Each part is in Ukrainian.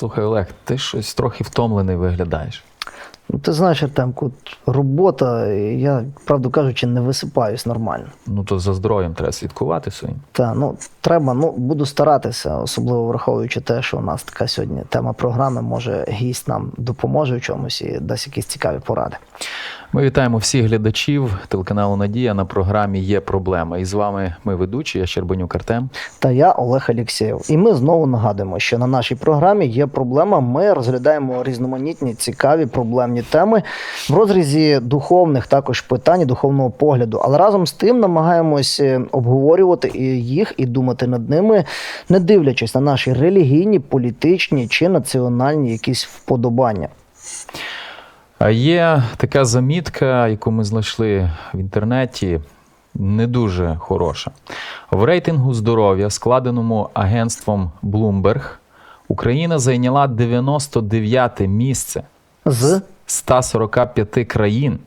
Слухай, Олег, ти щось трохи втомлений виглядаєш. Ну, ти знаєш, Артемку, робота, я, правду кажучи, не висипаюсь нормально. Ну то за здоров'ям треба слідкувати своїм. Та ну треба, ну буду старатися, особливо враховуючи те, що у нас така сьогодні тема програми. Може, гість нам допоможе в чомусь і дасть якісь цікаві поради. Ми вітаємо всіх глядачів телеканалу Надія на програмі Є проблема. І з вами ми ведучі, я Щербанюк Артем. Та я Олег Алєксєєв. І ми знову нагадуємо, що на нашій програмі є проблема. Ми розглядаємо різноманітні цікаві проблемні теми в розрізі духовних також питань, духовного погляду. Але разом з тим намагаємось е, обговорювати їх і думати над ними, не дивлячись на наші релігійні, політичні чи національні якісь вподобання. А є така замітка, яку ми знайшли в інтернеті, не дуже хороша. В рейтингу здоров'я, складеному агентством Bloomberg, Україна зайняла 99 місце З 145 країн,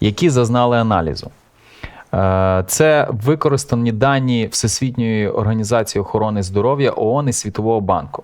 які зазнали аналізу. Е, Це використані дані Всесвітньої організації охорони здоров'я ООН і Світового банку.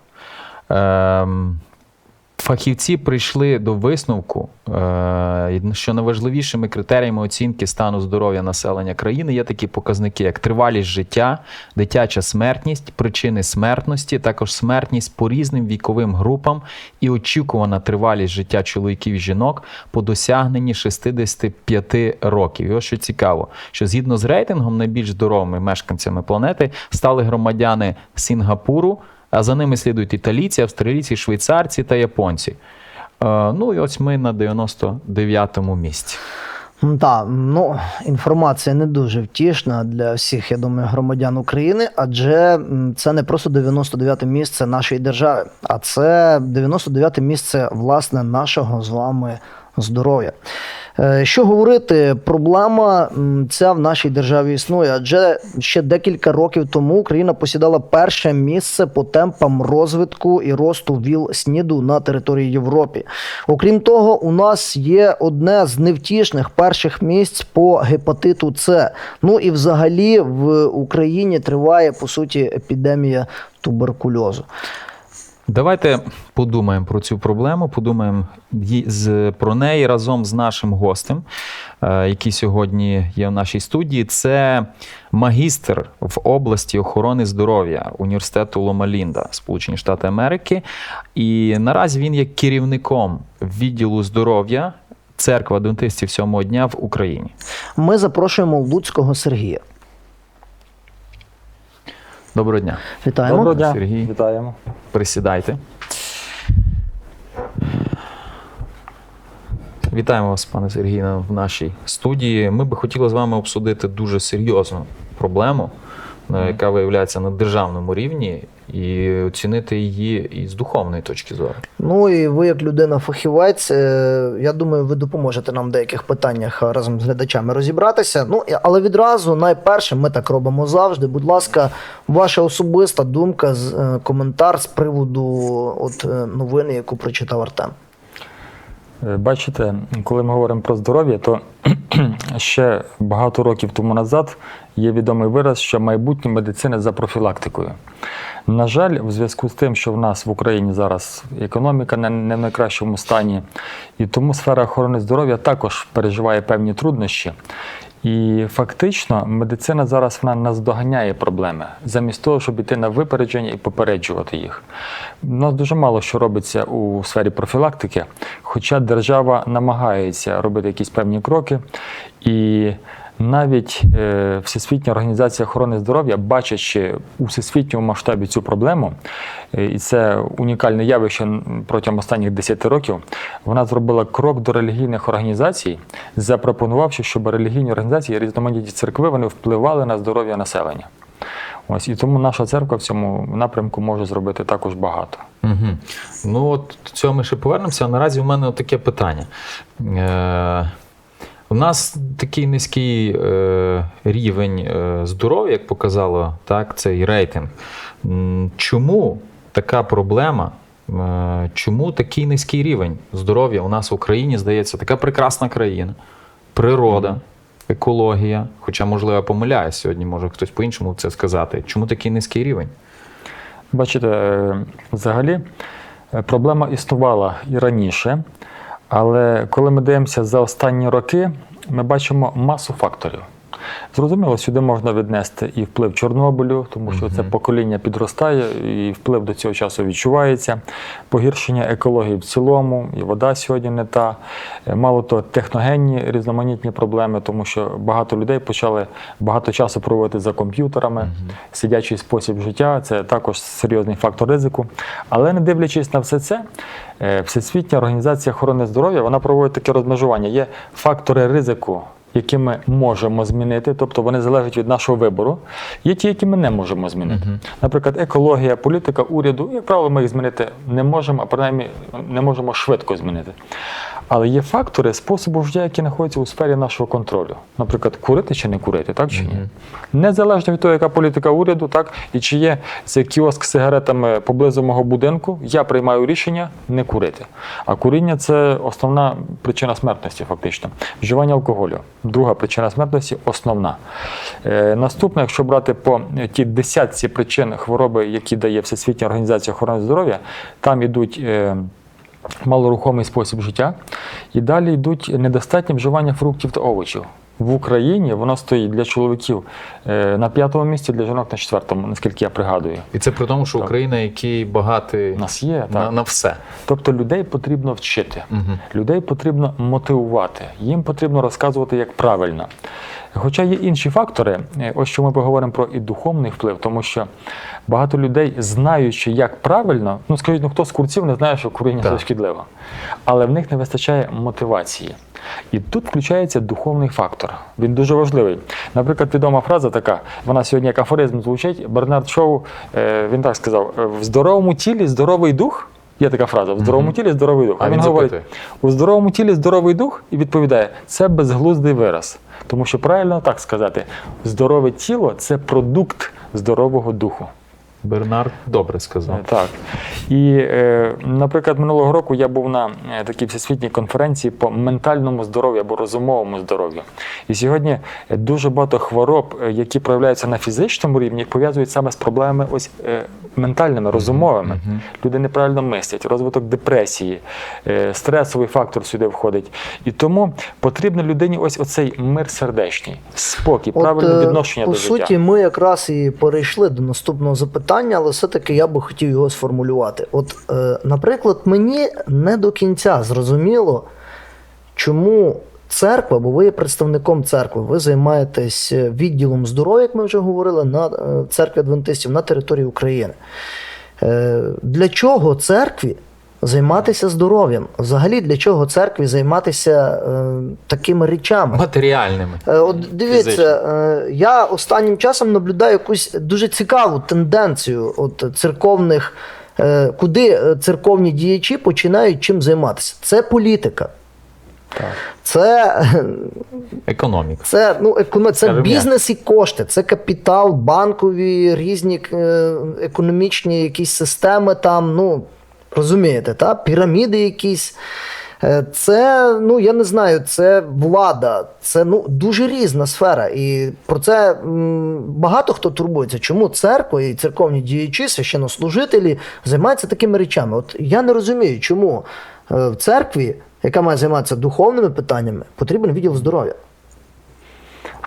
Фахівці прийшли до висновку, е, що найважливішими критеріями оцінки стану здоров'я населення країни є такі показники, як тривалість життя, дитяча смертність, причини смертності, також смертність по різним віковим групам і очікувана тривалість життя чоловіків і жінок по досягненні 65 років. І ось що цікаво, що згідно з рейтингом найбільш здоровими мешканцями планети стали громадяни Сінгапуру а за ними слідують італійці, австралійці, швейцарці та японці. Е, Ну і ось ми на 99-му місці. Так, ну інформація не дуже втішна для всіх, я думаю, громадян України, адже це не просто 99-те місце нашої держави, а це 99-те місце власне нашого з вами здоров'я. Е, Що говорити, проблема ця в нашій державі існує, адже ще декілька років тому Україна посідала перше місце по темпам розвитку і росту ВІЛ СНІДу на території Європи. Окрім того, у нас є одне з невтішних перших місць по гепатиту С. Ну і взагалі в Україні триває по суті епідемія туберкульозу. Давайте подумаємо про цю проблему, подумаємо з- про неї разом з нашим гостем, е, який сьогодні є в нашій студії. Це магістр в області охорони здоров'я університету Лома-Лінда, Сполучені Штати Америки. І наразі він є керівником відділу здоров'я церкви адвентистів сьомого дня в Україні. Ми запрошуємо Луцького Сергія. Доброго дня. Вітаємо. Доброго дня, Сергій. вітаємо. Присідайте. Вітаємо вас, пане Сергій, в нашій студії. Ми би хотіли з вами обсудити дуже серйозну проблему, яка виявляється на державному рівні, і оцінити її із духовної точки зору. Ну і ви, як людина-фахівець, е, я думаю, ви допоможете нам в деяких питаннях е, разом з глядачами розібратися. Ну але відразу, найперше, ми так робимо завжди. Будь ласка, ваша особиста думка, з- е, коментар з приводу от новини, яку прочитав Артем. Е, Бачите, коли ми говоримо про здоров'я, то ще багато років тому назад є відомий вираз, що майбутнє медицини за профілактикою. На жаль, в зв'язку з тим, що в нас в Україні зараз економіка не, в найкращому стані, і тому сфера охорони здоров'я також переживає певні труднощі. І фактично медицина зараз вона наздоганяє проблеми, замість того, щоб йти на випередження і попереджувати їх. У нас дуже мало що робиться у сфері профілактики, хоча держава намагається робити якісь певні кроки. І навіть е, Всесвітня організація охорони здоров'я, бачачи у всесвітньому масштабі цю проблему, е, і це унікальне явище протягом останніх 10 років, вона зробила крок до релігійних організацій, запропонувавши, щоб релігійні організації, різноманітні церкви, вони впливали на здоров'я населення. Ось і тому наша церква в цьому напрямку може зробити також багато. Угу. Ну, от цього ми ще повернемося. А наразі в мене таке питання. Е, у нас такий низький е, рівень е, здоров'я, як показало так, цей рейтинг. Чому така проблема? Е, чому такий низький рівень здоров'я у нас в Україні здається така прекрасна країна, природа, екологія? Хоча, можливо, я помиляюсь сьогодні, може хтось по-іншому це сказати. Чому такий низький рівень? Бачите, е, взагалі Проблема існувала і раніше, але коли ми дивимося за останні роки, ми бачимо масу факторів. Зрозуміло, сюди можна віднести і вплив Чорнобилю, тому що це покоління підростає, і вплив до цього часу відчувається. Погіршення екології в цілому, і вода сьогодні не та. Е, Мало того, техногенні різноманітні проблеми, тому що багато людей почали багато часу проводити за комп'ютерами, сидячий спосіб життя це також серйозний фактор ризику. Але не дивлячись на все це, е, Всесвітня організація охорони здоров'я вона проводить таке розмежування. Є фактори ризику які ми можемо змінити, тобто вони залежать від нашого вибору. Є ті, які ми не можемо змінити. Наприклад, екологія, політика уряду, як правило, ми їх змінити не можемо, а принаймні не можемо швидко змінити. Але є фактори способу життя, які знаходяться у сфері нашого контролю. Наприклад, курити чи не курити, так чи ні? Незалежно від того, яка політика уряду, так і чи є цей кіоск з сигаретами поблизу мого будинку, я приймаю рішення не курити. А куріння це основна причина смертності, фактично. Вживання алкоголю. Друга причина смертності основна. Е, наступне, якщо брати по ті десятці причин хвороби, які дає Всесвітня організація охорони здоров'я, там ідуть. Е, малорухомий спосіб життя. І далі йдуть недостатнє вживання фруктів та овочів. В Україні воно стоїть для чоловіків е, на п'ятому місці, для жінок на четвертому, наскільки я пригадую. І це при тому, що Україна, який багатий нас є на, так. на все. Тобто людей потрібно вчити, людей потрібно мотивувати, їм потрібно розказувати, як правильно. Хоча є інші фактори, е, ось що ми поговоримо про і духовний вплив, тому що багато людей, знаючи, як правильно, ну скажіть, ну хто з курців не знає, що куріння Так. це шкідливо, але в них не вистачає мотивації. І тут включається духовний фактор. Він дуже важливий. Наприклад, відома фраза така: вона сьогодні як афоризм звучить. Бернард Шоу е, він так сказав: в здоровому тілі здоровий дух. Є така фраза: в здоровому тілі здоровий дух. А він говорить, запитує. у здоровому тілі здоровий дух і відповідає, це безглуздий вираз. Тому що правильно так сказати, здорове тіло це продукт здорового духу. Бернард добре сказав. Е, Так. І, е, наприклад, минулого року я був на е, такій всесвітній конференції по ментальному здоров'ю або розумовому здоров'ю. І сьогодні дуже багато хвороб, які проявляються на фізичному рівні, пов'язують саме з проблемами ось ментальними, розумовими. Люди неправильно мислять, розвиток депресії, стресовий фактор сюди входить. І тому потрібно людині ось оцей мир сердечний, спокій, правильне відношення по до суті, життя. ми якраз і перейшли до наступного запитання, але все-таки я би хотів його сформулювати. От, е, наприклад, мені не до кінця зрозуміло, чому церква, бо ви є представником церкви, ви займаєтесь е, відділом здоров'я, як ми вже говорили, на е, церкві адвентистів на території України. Е, Для чого церкві займатися здоров'ям? Взагалі, для чого церкві займатися е, такими речами? Матеріальними. Е, От дивіться, е, я останнім часом наблюдаю якусь дуже цікаву тенденцію от церковних, е, куди е, церковні діячі починають чим займатися. Це політика. Так. Це, е, Економіка. це, ну, економ... це Скажем бізнес і кошти, це капітал, банкові, різні е, економічні якісь системи там, ну, розумієте, та? піраміди якісь. Е, Це, ну я не знаю, це влада, це ну дуже різна сфера. І про це багато хто турбується. Чому церква і церковні діячі, священнослужителі займаються такими речами? От я не розумію, чому е, в церкві, яка має займатися духовними питаннями, потрібен відділ здоров'я.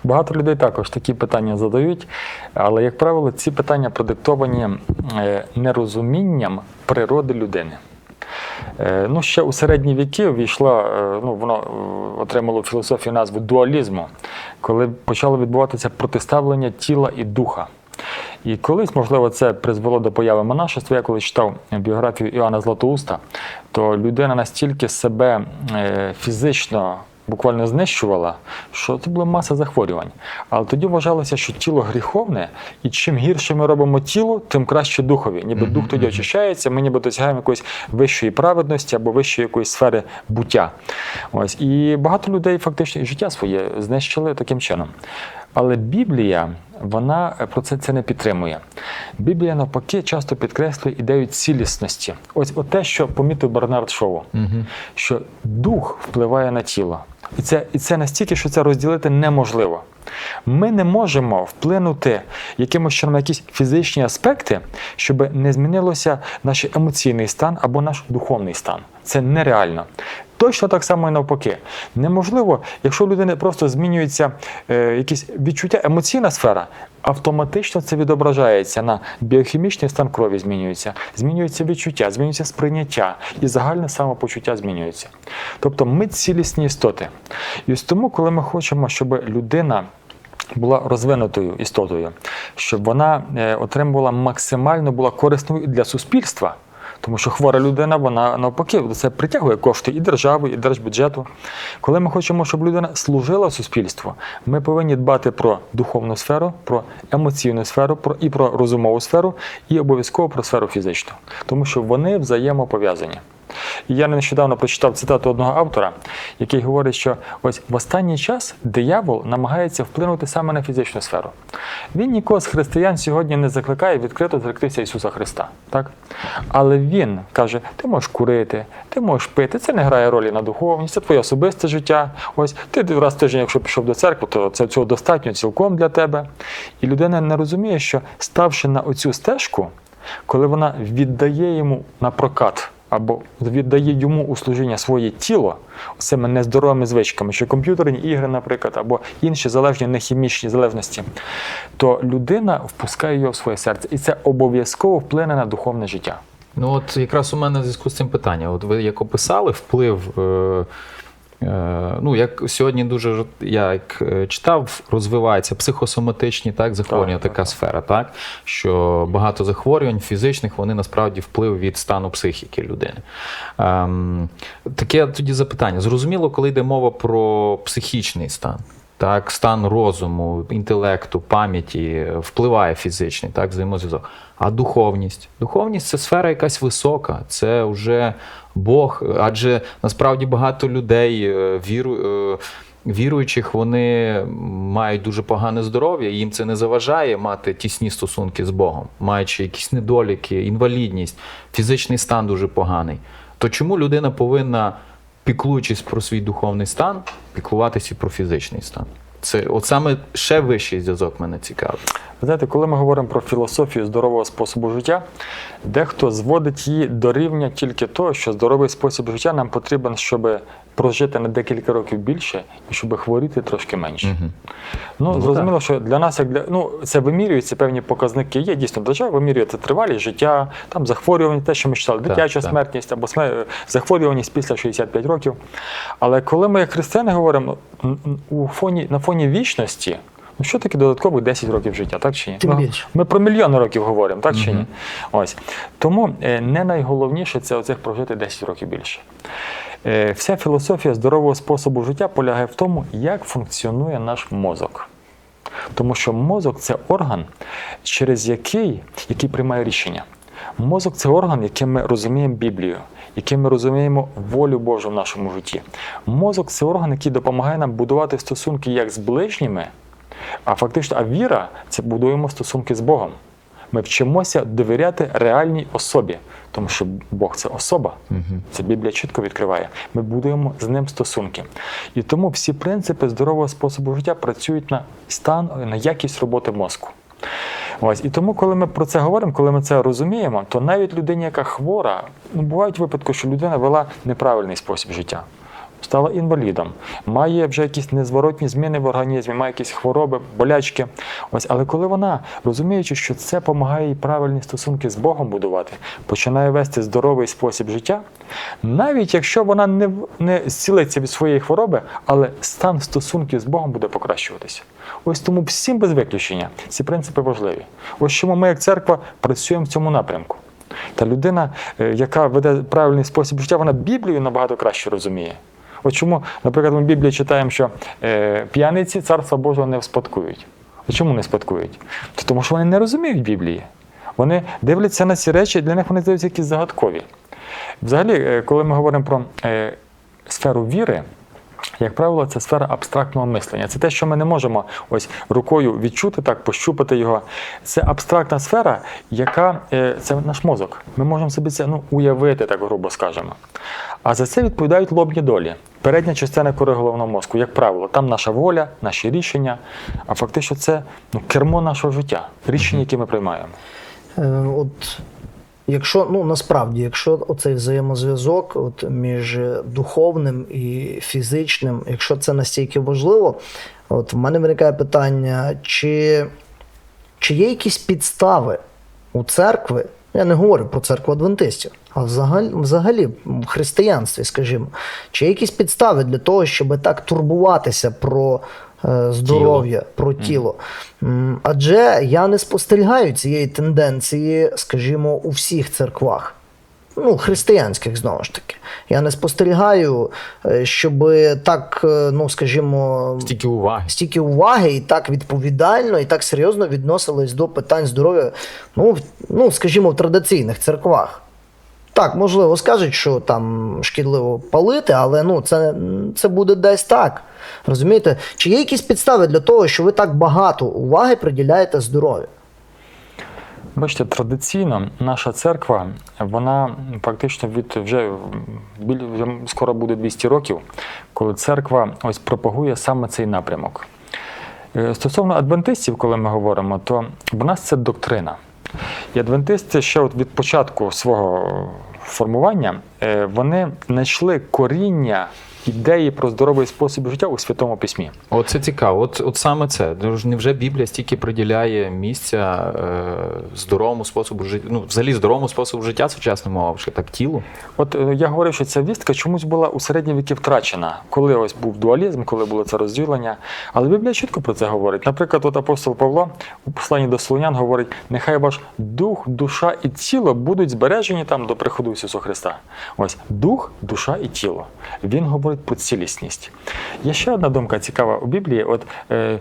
Багато людей також такі питання задають, але, як правило, ці питання продиктовані е, нерозумінням природи людини. Е, Ну, ще у середні віки війшла, е, ну, воно отримало в філософії назву дуалізму, коли почало відбуватися протиставлення тіла і духа. І колись, можливо, це призвело до появи монашества. Я коли читав біографію Іоанна Златоуста, то людина настільки себе фізично буквально знищувала, що це була маса захворювань. Але тоді вважалося, що тіло гріховне, і чим гірше ми робимо тіло, тим краще духові. Ніби дух тоді очищається, ми ніби досягаємо якоїсь вищої праведності або вищої якоїсь сфери буття. Ось. І багато людей фактично і життя своє знищили таким чином. Але Біблія, вона про це, це не підтримує. Біблія навпаки часто підкреслює ідею цілісності. Ось те, що помітив Бернард Шоу, що дух впливає на тіло. І це, і це настільки, що це розділити неможливо. Ми не можемо вплинути якимось чином на якісь фізичні аспекти, щоб не змінилося наш емоційний стан або наш духовний стан. Це нереально. Точно так само і навпаки. Неможливо, якщо у людини просто змінюється е, якісь відчуття, емоційна сфера, автоматично це відображається на біохімічний стан крові змінюється, змінюється відчуття, змінюється сприйняття і загальне самопочуття змінюється. Тобто ми цілісні істоти. І ось тому, коли ми хочемо, щоб людина була розвинутою істотою, щоб вона е, отримувала максимально була корисною для суспільства. Тому що хвора людина, вона навпаки, це притягує кошти і держави, і держбюджету. Коли ми хочемо, щоб людина служила суспільству, ми повинні дбати про духовну сферу, про емоційну сферу, про і про розумову сферу, і обов'язково про сферу фізичну, тому що вони взаємопов'язані. Я нещодавно прочитав цитату одного автора, який говорить, що ось в останній час диявол намагається вплинути саме на фізичну сферу. Він нікого з християн сьогодні не закликає відкрито зректися Ісуса Христа. Так? Але він каже: ти можеш курити, ти можеш пити, це не грає ролі на духовність, це твоє особисте життя. Ось ти раз в тиждень, якщо пішов до церкви, то це цього достатньо цілком для тебе. І людина не розуміє, що ставши на оцю стежку, коли вона віддає йому на прокат або віддає йому у служіння своє тіло цими нездоровими звичками, що комп'ютерні ігри, наприклад, або інші залежні нехімічні залежності, то людина впускає його в своє серце, і це обов'язково вплине на духовне життя. Ну, от якраз у мене в зв'язку з цим питання. От ви як описали вплив. Е, Ну, як сьогодні дуже я як е, читав, розвиваються психосоматичні так, захворювання, Так, така так, сфера, так що багато захворювань фізичних вони насправді вплив від стану психіки людини. Ем, таке тоді запитання. Зрозуміло, коли йде мова про психічний стан. Так, стан розуму, інтелекту, пам'яті впливає фізичний, так, взаємозв'язок. А духовність? Духовність це сфера якась висока, це вже Бог. Адже насправді багато людей е, віру, е, віруючих вони мають дуже погане здоров'я, їм це не заважає мати тісні стосунки з Богом, маючи якісь недоліки, інвалідність, фізичний стан дуже поганий. То чому людина повинна, піклуючись про свій духовний стан, піклуватися і про фізичний стан? Це от саме ще вищий зв'язок мене цікавить. Ви знаєте, коли ми говоримо про філософію здорового способу життя, дехто зводить її до рівня тільки того, що здоровий спосіб життя нам потрібен, щоб прожити на декілька років більше і щоб хворіти трошки менше. Ну, Ну, зрозуміло, що для нас, як для ну, це вимірюється певні показники. Є дійсно держава вимірює це тривалість життя, там захворювання, те, що ми читали, дитяча так. смертність або смер... захворюваність після 65 років. Але коли ми як християни говоримо м, у фоні на фоні вічності. Ну, що таке додаткових 10 років життя, так чи ні? Тим ми, більше. ми про мільйони років говоримо, так чи ні? Ось. Тому е, не найголовніше це оцих прожити 10 років більше. Е, Вся філософія здорового способу життя полягає в тому, як функціонує наш мозок. Тому що мозок це орган, через який, який приймає рішення. Мозок це орган, яким ми розуміємо Біблію, яким ми розуміємо волю Божу в нашому житті. Мозок це орган, який допомагає нам будувати стосунки як з ближніми, а фактично, а віра це будуємо стосунки з Богом. Ми вчимося довіряти реальній особі, тому що Бог це особа. Це Біблія чітко відкриває. Ми будуємо з ним стосунки. І тому всі принципи здорового способу життя працюють на стан, на якість роботи мозку. Ось і тому, коли ми про це говоримо, коли ми це розуміємо, то навіть людині, яка хвора, ну бувають випадки, що людина вела неправильний спосіб життя. Стала інвалідом, має вже якісь незворотні зміни в організмі, має якісь хвороби, болячки. Ось, але коли вона, розуміючи, що це допомагає їй правильні стосунки з Богом будувати, починає вести здоровий спосіб життя, навіть якщо вона не, не зцілиться від своєї хвороби, але стан стосунків з Богом буде покращуватися. Ось тому всім без виключення ці принципи важливі. Ось чому ми, як церква, працюємо в цьому напрямку. Та людина, е, яка веде правильний спосіб життя, вона Біблію набагато краще розуміє. От чому, наприклад, ми в Біблії читаємо, що е, п'яниці царства Божого не вспадкують. Чому не спадкують? Тому що вони не розуміють Біблії. Вони дивляться на ці речі, для них вони здаються якісь загадкові. Взагалі, е, коли ми говоримо про е, сферу віри, як правило, це сфера абстрактного мислення. Це те, що ми не можемо ось рукою відчути, так, пощупати його. Це абстрактна сфера, яка це наш мозок. Ми можемо собі це ну, уявити, так грубо скажемо. А за це відповідають лобні долі. Передня частина кори головного мозку, як правило, там наша воля, наші рішення, а фактично це ну, кермо нашого життя, рішення, які ми приймаємо. Е, От якщо ну насправді, якщо оцей взаємозв'язок от, між духовним і фізичним, якщо це настільки важливо, от в мене виникає питання, чи, чи є якісь підстави у церкви? Я не говорю про церкву адвентистів, а взагалі, взагалі в християнстві, скажімо, чи є якісь підстави для того, щоб так турбуватися про е, здоров'я, про тіло? Адже я не спостерігаю цієї тенденції, скажімо, у всіх церквах. Ну, християнських знову ж таки. Я не спостерігаю, щоб так, е, ну скажімо, Стільки уваги. стільки уваги і так відповідально, і так серйозно відносились до питань здоров'я, ну, ну скажімо, в традиційних церквах. Так, можливо, скажуть, що там шкідливо палити, але ну, це, це буде десь так. Розумієте? Чи є якісь підстави для того, що ви так багато уваги приділяєте здоров'ю? Бачите, традиційно наша церква, вона практично від вже, вже скоро буде 200 років, коли церква ось пропагує саме цей напрямок. Е, Стосовно адвентистів, коли ми говоримо, то в нас це доктрина. І адвентисти ще от від початку свого формування е, вони знайшли коріння ідеї про здоровий спосіб життя у Святому Письмі. От це цікаво. От, от саме це. Тож Невже Біблія стільки приділяє місця е, здоровому способу життя, ну, взагалі здоровому способу життя, сучасно мовивши, так тілу? От е, я говорив, що ця вістка чомусь була у середні віки втрачена, коли ось був дуалізм, коли було це розділення. Але Біблія чітко про це говорить. Наприклад, от апостол Павло у посланні до Солонян говорить: нехай ваш дух, душа і тіло будуть збережені там до приходу Ісуса Христа. Ось дух, душа і тіло. Він говорить про цілісність. Є ще одна думка цікава у Біблії. От е,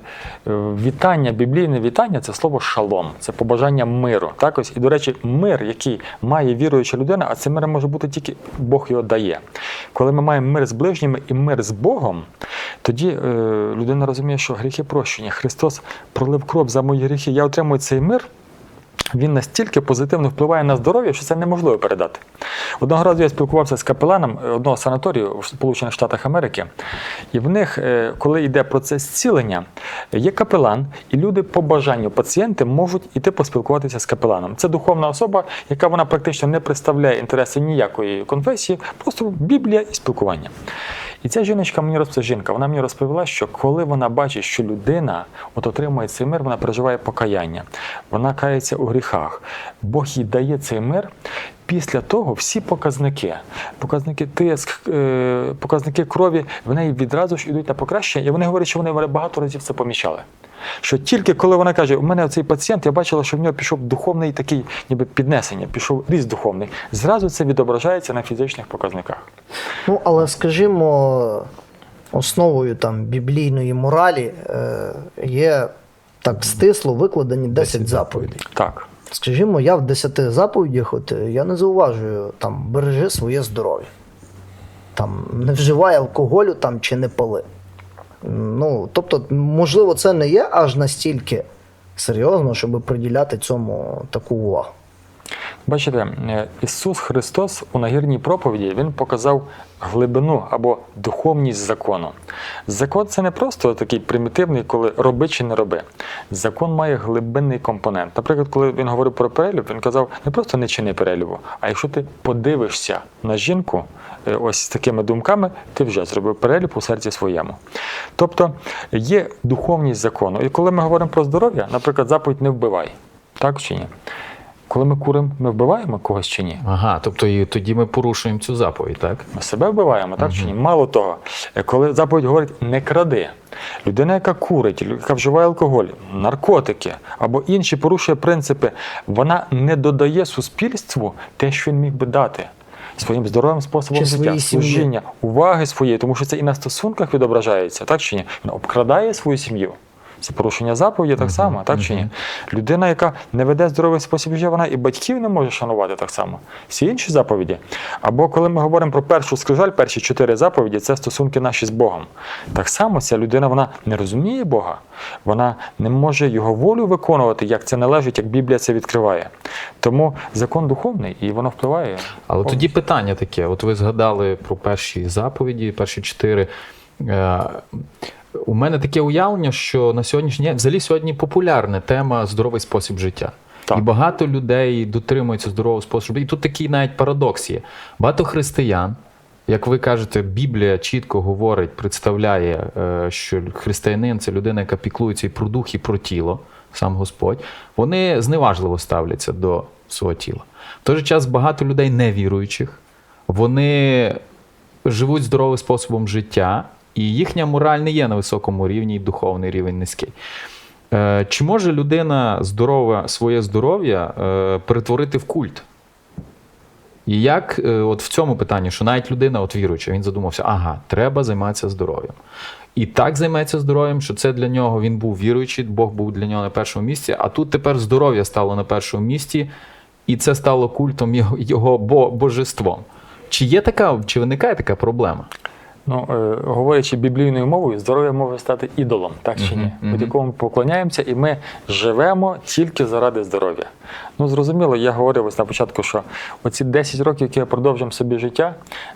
вітання, біблійне вітання це слово шалом, це побажання миру. Так ось і до речі, мир, який має віруюча людина, а це мир може бути тільки Бог його дає. Коли ми маємо мир з ближніми і мир з Богом, тоді е, людина розуміє, що гріхи прощення. Христос пролив кров за мої гріхи. Я отримую цей мир. Він настільки позитивно впливає на здоров'я, що це неможливо передати. Одного разу я спілкувався з капеланом одного санаторію в Сполучених Штатах Америки, і в них, е, коли йде процес зцілення, є капелан, і люди по бажанню пацієнти можуть іти поспілкуватися з капеланом. Це духовна особа, яка вона практично не представляє інтереси ніякої конфесії, просто Біблія і спілкування. І ця жіночка мені розповіла, жінка, вона мені розповіла, що коли вона бачить, що людина от отримує цей мир, вона переживає покаяння, вона кається у гріхах. Бог їй дає цей мир. Після того всі показники, показники тиск, е, показники крові, в неї відразу ж йдуть на покращення, і вони говорять, що вони багато разів це помічали. Що тільки коли вона каже, у мене цей пацієнт, я бачила, що в нього пішов духовний такий, ніби піднесення, пішов ріст духовний. Зразу це відображається на фізичних показниках. Ну, але скажімо, основою там біблійної моралі е, є так стисло викладені 10 заповідей. Так. Скажімо, я в 10 заповідях, от е, я не зауважую там бережи своє здоров'я. Там не вживай алкоголю там чи не пали. Ну, тобто, можливо, це не є аж настільки серйозно, щоб приділяти цьому таку увагу. Бачите, е, Ісус Христос у нагірній проповіді Він показав глибину або духовність закону. Закон це не просто такий примітивний, коли роби чи не роби. Закон має глибинний компонент. Наприклад, коли він говорив про перелюб, він казав не просто не чини перелюбу, а якщо ти подивишся на жінку е, ось з такими думками, ти вже зробив перелюб у серці своєму. Тобто є духовність закону. І коли ми говоримо про здоров'я, наприклад, заповідь не вбивай. Так чи ні? Коли ми куримо, ми вбиваємо когось чи ні? Ага, тобто і тоді ми порушуємо цю заповідь, так? Ми себе вбиваємо, так чи ні? Мало того, коли заповідь говорить не кради, людина, яка курить, яка вживає алкоголь, наркотики або інші порушує принципи, вона не додає суспільству те, що він міг би дати. Своїм здоровим способом Чи життя, служіння, уваги своєї, тому що це і на стосунках відображається, так чи ні? Він обкрадає свою сім'ю. Це порушення заповіді так само, так чи ні? Людина, яка не веде здоровий спосіб життя, вона і батьків не може шанувати так само. Всі інші заповіді. Або коли ми говоримо про першу скрижаль, перші чотири заповіді, це стосунки наші з Богом. Так само ця людина вона не розуміє Бога, вона не може його волю виконувати, як це належить, як Біблія це відкриває. Тому закон духовний і воно впливає. Але тоді питання таке: от ви згадали про перші заповіді, перші чотири. У мене таке уявлення, що на сьогоднішній день взагалі сьогодні популярна тема здоровий спосіб життя. Так. І багато людей дотримуються здорового способу. І тут такий навіть парадокс є. Багато християн, як ви кажете, Біблія чітко говорить, представляє, е, що християнин це людина, яка піклується і про дух, і про тіло, сам Господь. Вони зневажливо ставляться до свого тіла. В той же час багато людей невіруючих, вони живуть здоровим способом життя, і їхня мораль не є на високому рівні, і духовний рівень низький. Е, Чи може людина здорова, своє здоров'я е, перетворити в культ? І як е, от в цьому питанні, що навіть людина, от віруюча, він задумався, ага, треба займатися здоров'ям. І так займеться здоров'ям, що це для нього він був віруючий, Бог був для нього на першому місці, а тут тепер здоров'я стало на першому місці, і це стало культом його, його божеством. Чи є така, чи виникає така проблема? Ну, е, говорячи біблійною мовою, здоров'я може стати ідолом, так чи ні? Мгм. Від якого ми поклоняємося, і ми живемо тільки заради здоров'я. Ну, зрозуміло, я говорив ось на початку, що оці 10 років, які я продовжуємо собі життя,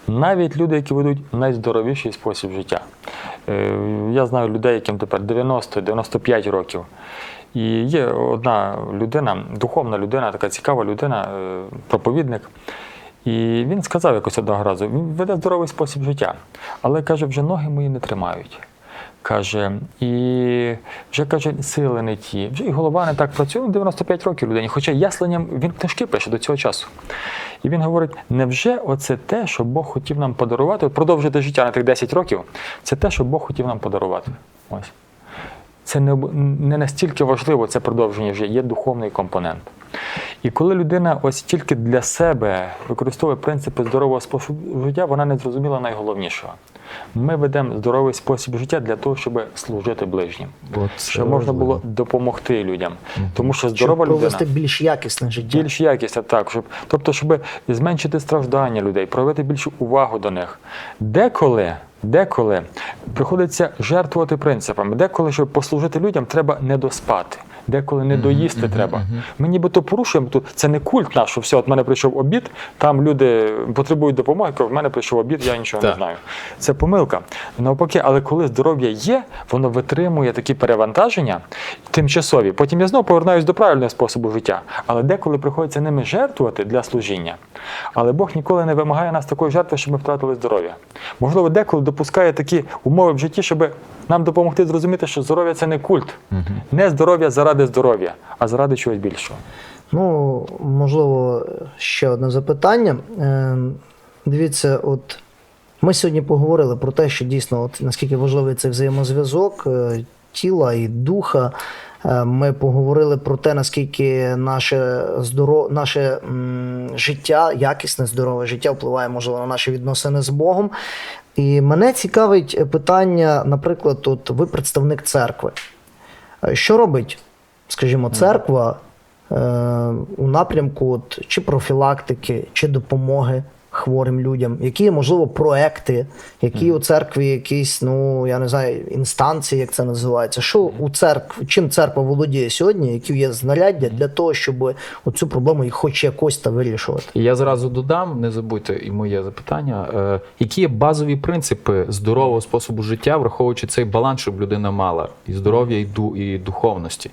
навіть люди, які ведуть найздоровіший спосіб життя. Е, Я знаю людей, яким тепер 90-95 років. І є одна людина, духовна людина, така цікава людина, е, проповідник. І він сказав якось одного разу: він веде здоровий спосіб життя, але каже, вже ноги мої не тримають. Каже, і вже каже, сили не ті, вже і голова не так працює, ну, 95 років людині. Хоча ясленням він книжки пише до цього часу. І він говорить: невже оце те, що Бог хотів нам подарувати, от продовжити життя на тих 10 років, це те, що Бог хотів нам подарувати. Ось. Це не, не настільки важливо, це продовження життя, є духовний компонент. І коли людина ось тільки для себе використовує принципи здорового способу життя, вона не зрозуміла найголовнішого. Ми ведемо здоровий спосіб життя для того, щоб служити ближнім, От щоб можна важливо. було допомогти людям. Тому що Щоб здорова людина провести більш якісне життя. більш якісне, так, щоб, тобто, щоб зменшити страждання людей, проявити більшу увагу до них. Деколи, деколи приходиться жертвувати принципами, деколи, щоб послужити людям, треба не доспати. Деколи не доїсти треба. Ми нібито порушуємо тут. Це не культ наш, що все, от мене прийшов обід, там люди потребують допомоги, в мене прийшов обід, я нічого не знаю. Це помилка. Навпаки, але коли здоров'я є, воно витримує такі перевантаження тимчасові. Потім я знову повертаюся до правильного способу життя. Але деколи приходиться ними жертвувати для служіння. Але Бог ніколи не вимагає нас такої жертви, щоб ми втратили здоров'я. Можливо, деколи допускає такі умови в житті, щоб нам допомогти зрозуміти, що здоров'я це не культ, не здоров'я заради здоров'я, а заради чогось більшого. Ну, можливо, ще одне запитання. Е, Дивіться, от ми сьогодні поговорили про те, що дійсно от, наскільки важливий цей взаємозв'язок е, тіла і духа. Е, Ми поговорили про те, наскільки наше здоро... наше життя, якісне здорове життя впливає, можливо, на наші відносини з Богом. І мене цікавить питання, наприклад, от ви представник церкви. Що робить, скажімо, церква е, у напрямку от, чи профілактики, чи допомоги хворим людям? Які є, можливо, проекти, які у церкві якісь, ну я не знаю, інстанції, як це називається? Що у церкві, чим церква володіє сьогодні, які є знаряддя для того, щоб оцю проблему і хоч якось та вирішувати? Я зразу додам, не забудьте і моє запитання. Е, які є базові принципи здорового способу життя, враховуючи цей баланс, щоб людина мала і здоров'я, і, ду, і духовності?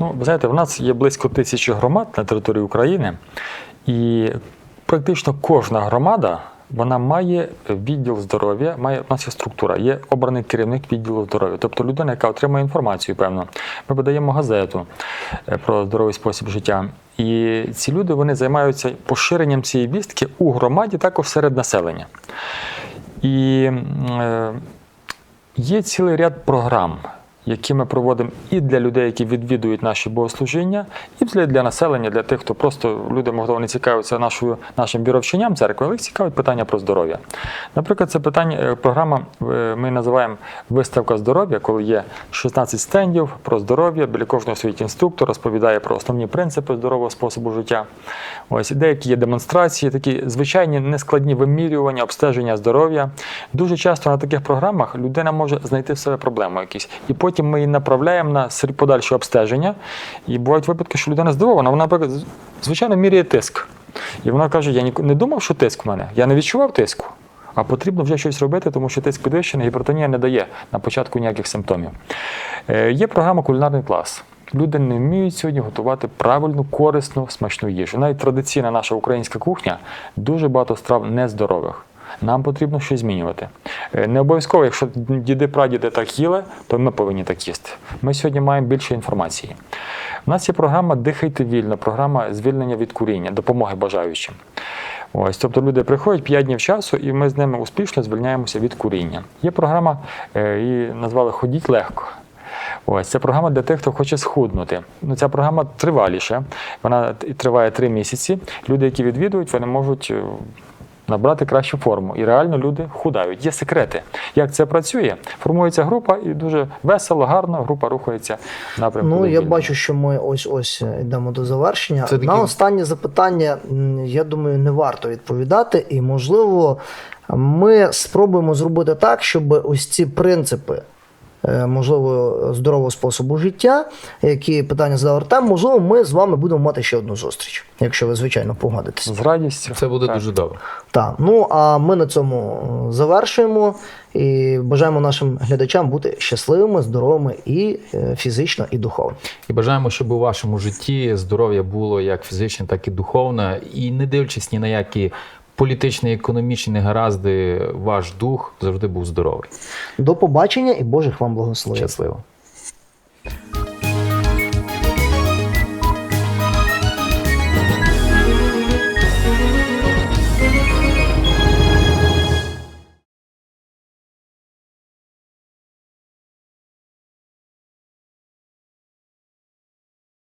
Ну, ви знаєте, в нас є близько тисячі громад на території України, і практично кожна громада вона має відділ здоров'я, має в нас є структура, є обраний керівник відділу здоров'я, тобто людина, яка отримує інформацію, певно. Ми видаємо газету е, про здоровий спосіб життя. І ці люди вони займаються поширенням цієї вістки у громаді, також серед населення. І е, Є цілий ряд програм, які ми проводимо і для людей, які відвідують наші богослужіння, і для, населення, для тих, хто просто люди, можливо, не цікавляться нашою, нашим віровченням церкви, але їх цікавить питання про здоров'я. Наприклад, це питання, е, програма е, ми називаємо виставка здоров'я, коли є 16 стендів про здоров'я, біля кожного стоїть інструктор, розповідає про основні принципи здорового способу життя. Ось деякі є демонстрації, такі звичайні нескладні вимірювання, обстеження здоров'я. Дуже часто на таких програмах людина може знайти в себе проблему якісь. І потім ми її направляємо на подальше обстеження. І бувають випадки, що людина здивована, вона, звичайно, міряє тиск. І вона каже: Я не думав, що тиск в мене, я не відчував тиску. А потрібно вже щось робити, тому що тиск підвищений, гіпертонія не дає на початку ніяких симптомів. Е, є програма кулінарний клас. Люди не вміють сьогодні готувати правильну, корисну, смачну їжу. Навіть традиційна наша українська кухня дуже багато страв нездорових. Нам потрібно щось змінювати. Е, Не обов'язково, якщо діди прадіди так їли, то ми повинні так їсти. Ми сьогодні маємо більше інформації. У нас є програма Дихайте вільно, програма звільнення від куріння, допомоги бажаючим. Ось, тобто люди приходять 5 днів часу, і ми з ними успішно звільняємося від куріння. Є програма, е, її назвали Ходіть легко. Ось це програма для тих, хто хоче схуднути. Ну, ця програма триваліша. Вона триває три місяці. Люди, які відвідують, вони можуть е, набрати кращу форму. І реально люди худають. Є секрети. Як це працює? Формується група, і дуже весело, гарно група рухається напрямку. Ну, я бачу, що ми ось ось йдемо до завершення. Це такі- На останнє запитання, я думаю, не варто відповідати, і можливо, ми спробуємо зробити так, щоб ось ці принципи. Е, Можливо, здорового способу життя, які питання задав Артем, можливо, ми з вами будемо мати ще одну зустріч, якщо ви, звичайно, погодитесь. з радістю. Це буде Так. дуже добре. Так, ну а ми на цьому е, завершуємо і бажаємо нашим глядачам бути щасливими, здоровими і е, фізично, і духовно. І бажаємо, щоб у вашому житті здоров'я було як фізичне, так і духовне. І не дивлячись ні на які політичні, економічні негаразди, ваш дух завжди був здоровий. До побачення і Божих вам благословень. Щасливо.